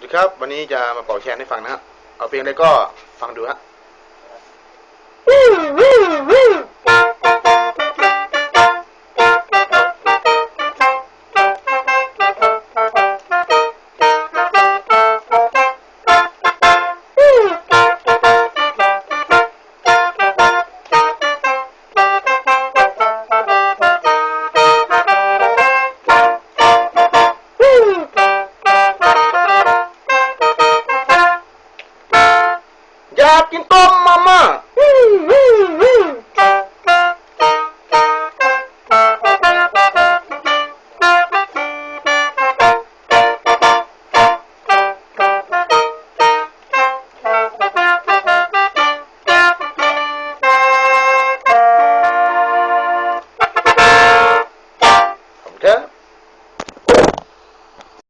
สวัสดีครับ วันนี้จะมาเป่าแคนให้ฟังนะครับเอาเพลงอะไรก็ฟังดูฮะ Akin tó Mama.